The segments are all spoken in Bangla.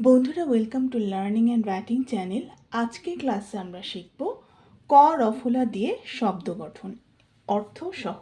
বন্ধুরা welcome to learning and writing channel আজকে ক্লাসে আমরা শিখব ক রফলা দিয়ে শব্দ গঠন, অর্থ সহ।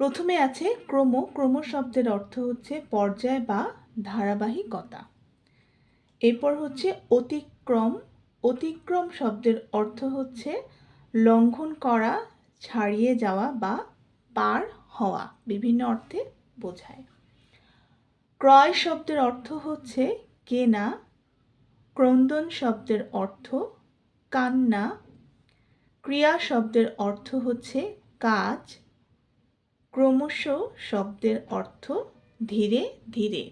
প্রথমে আছে ক্রম ক্রম শব্দের অর্থ হচ্ছে পর্যায় বা ধারাবাহিকতা। এরপর হচ্ছে অতিক্রম অতিক্রম শব্দের অর্থ হচ্ছে লঙ্ঘন করা, ছাড়িয়ে যাওয়া বা পার হওয়া, বিভিন্ন অর্থে বোঝায়। ক্রয় শব্দের অর্থ হচ্ছে কেনা, ক্রন্দন শব্দের অর্থ কান্না, ক্রিয়া শব্দের অর্থ হচ্ছে কাজ, ক্রমশ শব্দের অর্থ ধীরে ধীরে।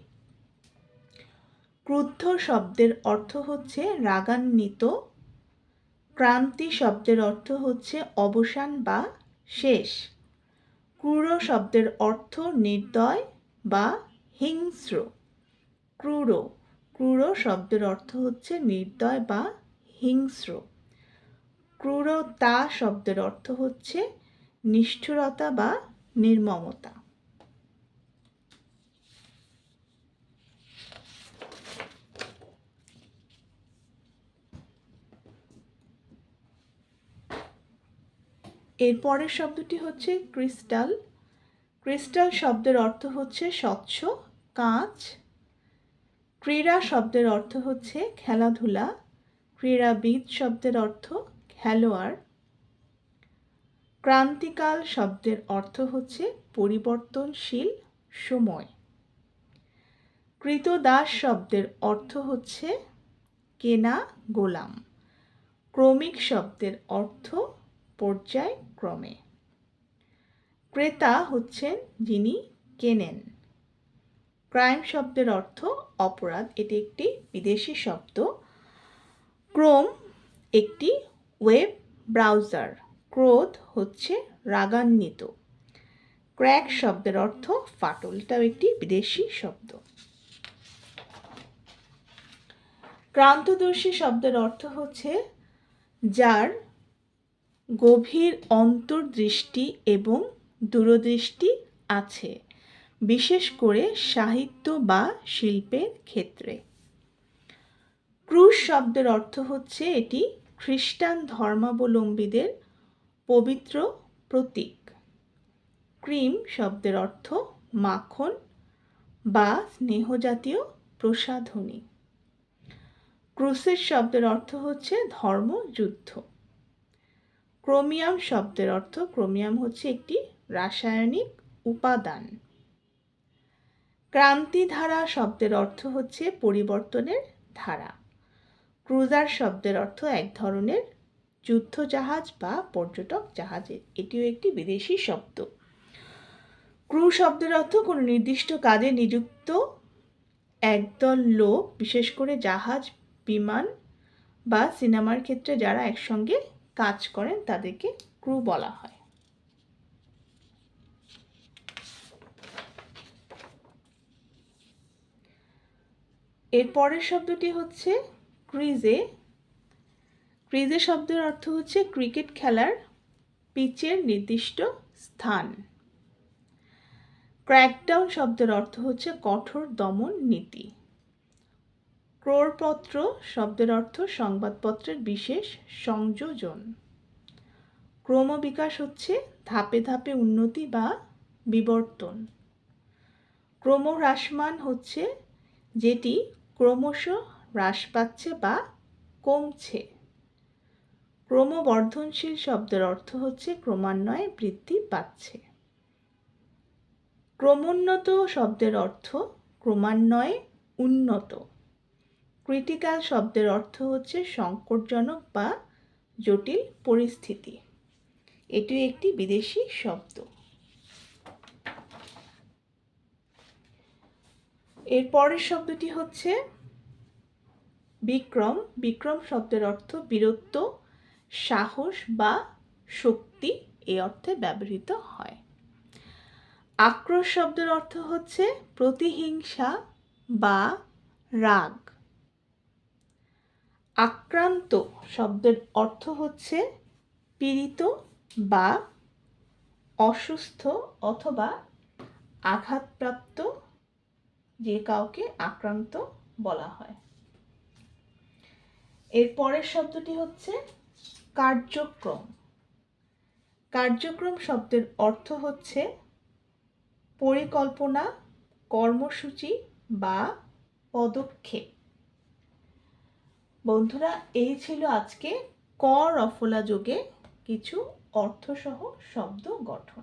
ক্রুদ্ধ শব্দের অর্থ হচ্ছে রাগান্বিত, ক্রান্তি শব্দের অর্থ হচ্ছে অবসান বা শেষ। ক্রূর শব্দের অর্থ নির্দয় বা হিংস্র। ক্রূর ক্রূর শব্দের অর্থ হচ্ছে নির্দয় বা হিংস্র। ক্রূরতা শব্দের অর্থ হচ্ছে নিষ্ঠুরতা বা নির্মমতা। এর পরের শব্দটি হচ্ছে ক্রিস্টাল। ক্রিস্টাল শব্দের অর্থ হচ্ছে স্বচ্ছ, কাঁচ ক্রীড়া শব্দের অর্থ হচ্ছে খেলাধুলা ক্রীড়াবিদ শব্দের অর্থ খেলোয়াড়। ক্রান্তিকাল শব্দের অর্থ হচ্ছে পরিবর্তনশীল সময়। কৃতদাস শব্দের অর্থ হচ্ছে কেনা গোলাম। ক্রমিক শব্দের অর্থ পর্যায়ক্রমে। ক্রেতা হচ্ছেন যিনি কেনেন। ক্রাইম শব্দের অর্থ অপরাধ। এটি একটি বিদেশি শব্দ। ক্রোম একটি ওয়েব ব্রাউজার। ক্রোধ হচ্ছে রাগান্বিত। ক্র্যাক শব্দের অর্থ ফাটল। এটাও একটি বিদেশি শব্দ। ক্রান্তদর্শী শব্দের অর্থ হচ্ছে যার গভীর অন্তর্দৃষ্টি এবং দূরদৃষ্টি আছে। বিশেষ করে সাহিত্য বা শিল্পের ক্ষেত্রে। ক্রুশ শব্দের অর্থ হচ্ছে এটি খ্রিস্টান ধর্মাবলম্বীদের পবিত্র প্রতীক। ক্রিম শব্দের অর্থ মাখন বা স্নেহজাতীয় প্রসাধনী। ক্রুসের শব্দের অর্থ হচ্ছে ধর্মযুদ্ধ। ক্রোমিয়াম শব্দের অর্থ ক্রোমিয়াম হচ্ছে একটি রাসায়নিক উপাদান। ক্রান্তিধারা শব্দের অর্থ হচ্ছে পরিবর্তনের ধারা। ক্রুজার শব্দের অর্থ এক ধরনের যুদ্ধ জাহাজ বা পর্যটক জাহাজের। এটিও একটি বিদেশি শব্দ। ক্রু শব্দের অর্থ কোনো নির্দিষ্ট কাজে নিযুক্ত একদল লোক, বিশেষ করে জাহাজ, বিমান বা সিনেমার ক্ষেত্রে যারা একসঙ্গে কাজ করেন তাদেরকে ক্রু বলা হয়। এর পরের শব্দটি হচ্ছে ক্রিজে। ক্রিজে শব্দের অর্থ হচ্ছে ক্রিকেট খেলার পিচের নির্দিষ্ট স্থান। ক্র্যাকডাউন শব্দের অর্থ হচ্ছে কঠোর দমন নীতি। ক্রোড়পত্র শব্দের অর্থ সংবাদপত্রের বিশেষ সংযোজন। ক্রমবিকাশ হচ্ছে ধাপে ধাপে উন্নতি বা বিবর্তন। ক্রমহ্রাসমান হচ্ছে যেটি ক্রমশ হ্রাস পাচ্ছে বা কমছে। ক্রমবর্ধনশীল শব্দের অর্থ হচ্ছে ক্রমান্বয়ে বৃদ্ধি পাচ্ছে। ক্রমোন্নত শব্দের অর্থ ক্রমান্বয়ে উন্নত। ক্রিটিক্যাল শব্দের অর্থ হচ্ছে সংকটজনক বা জটিল পরিস্থিতি। এটি একটি বিদেশি শব্দ। এর পরের শব্দটি হচ্ছে বিক্রম। বিক্রম শব্দের অর্থ বীরত্ব, সাহস বা শক্তি, এই অর্থে ব্যবহৃত হয়। আক্রোশ শব্দের অর্থ হচ্ছে প্রতিহিংসা বা রাগ। আক্রান্ত শব্দের অর্থ হচ্ছে পীড়িত বা অসুস্থ অথবা আঘাতপ্রাপ্ত যে কাউকে আক্রান্ত বলা হয়। এর পরের শব্দটি হচ্ছে কার্যক্রম। কার্যক্রম শব্দের অর্থ হচ্ছে পরিকল্পনা, কর্মসূচি বা পদক্ষেপ। বন্ধুরা, এই ছিল আজকে ক রফলা যোগে কিছু অর্থসহ শব্দ গঠন।